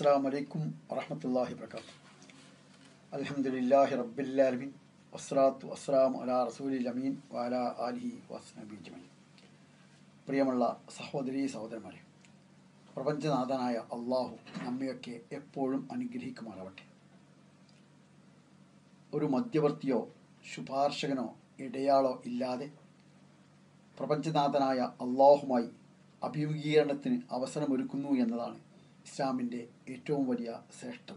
അസ്സാം വലൈക്കും വറഹമത്തല്ലാഹി വർക്കാത്തു അലഹമുല്ലാഹി റബ്ബില്ലാലമീൻ. വസ്സലാത്തു വസ്സലാം അലാ റസൂലിൽ അമീൻ വാല അലി വസ്നബി ജമീൻ പ്രിയമുള്ള സഹോദരി സഹോദരന്മാരെ പ്രപഞ്ചനാഥനായ അള്ളാഹു നമ്മയൊക്കെ എപ്പോഴും അനുഗ്രഹിക്കുമാറാവട്ടെ. ഒരു മധ്യവർത്തിയോ ശുപാർശകനോ ഇടയാളോ ഇല്ലാതെ പ്രപഞ്ചനാഥനായ അള്ളാഹുമായി അഭിമുഖീകരണത്തിന് അവസരമൊരുക്കുന്നു എന്നതാണ് ഇസ്ലാമിന്റെ ഏറ്റവും വലിയ ശ്രേഷ്ഠത.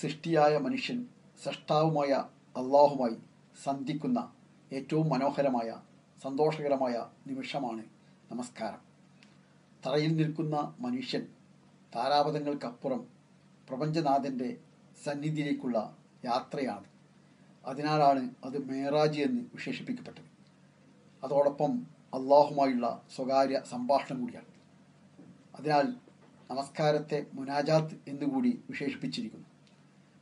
സൃഷ്ടിയായ മനുഷ്യൻ സൃഷ്ടാവുമായ അള്ളാഹുമായി സന്ധിക്കുന്ന ഏറ്റവും മനോഹരമായ സന്തോഷകരമായ നിമിഷമാണ് നമസ്കാരം. തറയിൽ നിൽക്കുന്ന മനുഷ്യൻ താരാപഥങ്ങൾക്കപ്പുറം പ്രപഞ്ചനാഥന്റെ സന്നിധിയിലേക്കുള്ള യാത്രയാണ്. അതിനാലാണ് അത് മേറാജ് എന്ന് വിശേഷിപ്പിക്കപ്പെട്ടത്. അതോടൊപ്പം അള്ളാഹുമായുള്ള സ്വകാര്യ സംഭാഷണം കൂടിയാണ്. അതിനാൽ നമസ്കാരത്തെ മുനാജാത്ത് എന്നുകൂടി വിശേഷിപ്പിച്ചിരിക്കുന്നു.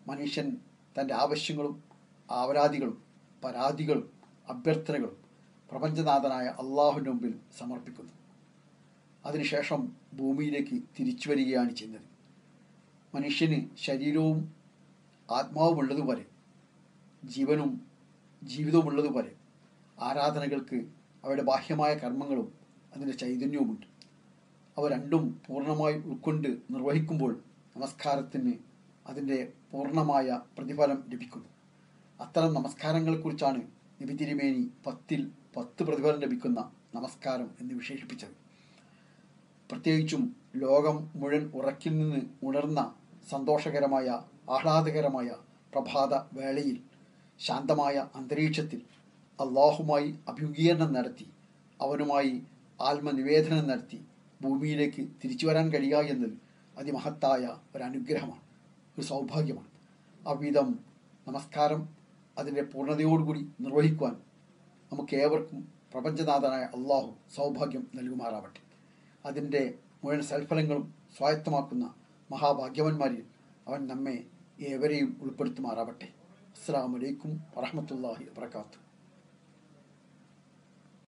മനുഷ്യൻ തന്റെ ആവശ്യങ്ങളും ആവരാതികളും പരാതികളും അഭ്യർത്ഥനകളും പ്രപഞ്ചനാഥനായ അള്ളാഹുവിന്റെ മുമ്പിൽ സമർപ്പിക്കുന്നു. അതിനുശേഷം ഭൂമിയിലേക്ക് തിരിച്ചു വരികയാണ് ചെയ്യുന്നത്. മനുഷ്യന് ശരീരവും ആത്മാവുമുള്ളതുപോലെ ജീവനും ജീവിതവുമുള്ളതുപോലെ ആരാധനകൾക്ക് അവയുടെ ബാഹ്യമായ കർമ്മങ്ങളും അതിന്റെ ചൈതന്യവുമുണ്ട്. അവ രണ്ടും പൂർണമായി ഉൾക്കൊണ്ട് നിർവഹിക്കുമ്പോൾ നമസ്കാരത്തിന് അതിന്റെ പൂർണമായ പ്രതിഫലം ലഭിക്കുന്നു. അത്തരം നമസ്കാരങ്ങളെക്കുറിച്ചാണ് നബി തിരുമേനി പത്തിൽ പത്ത് പ്രതിഫലം ലഭിക്കുന്ന നമസ്കാരം എന്ന് വിശേഷിപ്പിച്ചത്. പ്രത്യേകിച്ചും ലോകം മുഴുവൻ ഉറക്കിൽ നിന്ന് ഉണർന്ന സന്തോഷകരമായ ആഹ്ലാദകരമായ പ്രഭാത വേളയിൽ ശാന്തമായ അന്തരീക്ഷത്തിൽ അള്ളാഹുമായി അഭിമുഖീകരണം നടത്തി അവനുമായി ആത്മനിവേദനം നടത്തി ഭൂമിയിലേക്ക് തിരിച്ചു വരാൻ കഴിയുക എന്നത് അതിമഹത്തായ ഒരു അനുഗ്രഹമാണ് ഒരു സൗഭാഗ്യമാണ്. അവിധം നമസ്കാരം അതിന്റെ പൂർണതയോടുകൂടി നിർവഹിക്കുവാൻ നമുക്ക് ഏവർക്കും പ്രപഞ്ചനാഥനായ അള്ളാഹു സൗഭാഗ്യം നൽകുമാറാവട്ടെ. അതിന്റെ മുഴുവൻ സൽഫലങ്ങളും സ്വായത്തമാക്കുന്ന മഹാഭാഗ്യവന്മാരിൽ അവൻ നമ്മെ ഏവരെയും ഉൾപ്പെടുത്തുമാറാവട്ടെ. അസ്സാം വലൈക്കും വറഹമത്തല്ലാഹി വാത്തു